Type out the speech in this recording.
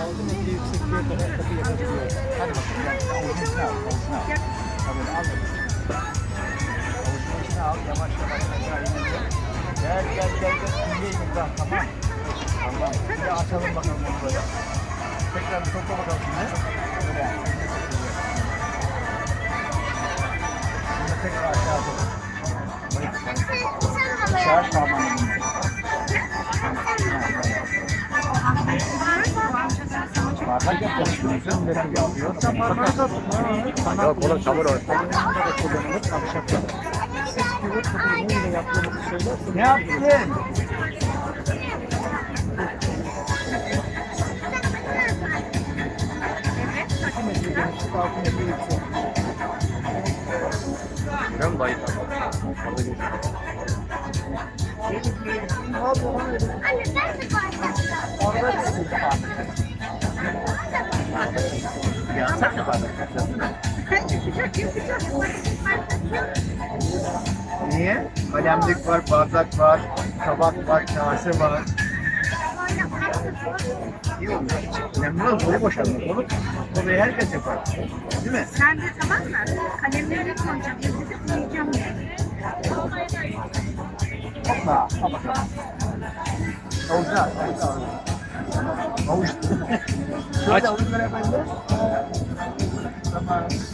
6 metre yüksekliğe kadar kapı yapabiliyor. Hadi bakalım gel. Avucun içine al. Avucuna al. Tabii al bakalım. Avucun içine al. Yavaş yavaş aşağı inelim. Gel gel gel gel. İnce ince tamam. Tamam. Bir de açalım bakalım bunu böyle. Tekrar bir topla bakalım şimdi. Böyle. Şimdi tekrar aşağı atalım. Aşağı tamam. Bardak yapacaksın. Benim yapıyor. Sen bardak at. Yok oğlum çamur da kullanılır ahşapta. Siz pivot kapıyı neyle yaptığınızı söylerseniz. Ne yaptın? Metre genişlik, altı metre yükseklik. Biliyor musun dayı? Orada bir Niye? Kalemlik var, bardak var, tabak var, kase var. İyi olmuş. Önemli olan boyu boşalmak. Onu, onu herkes yapar. Değil mi? Sen de tamam mı? Kalemleri koyacağım. Yazıp koyacağım yani. Hopla. Al bakalım. Avucuna. avucuna. Avuç. Şöyle avuç ver efendim. Tamam.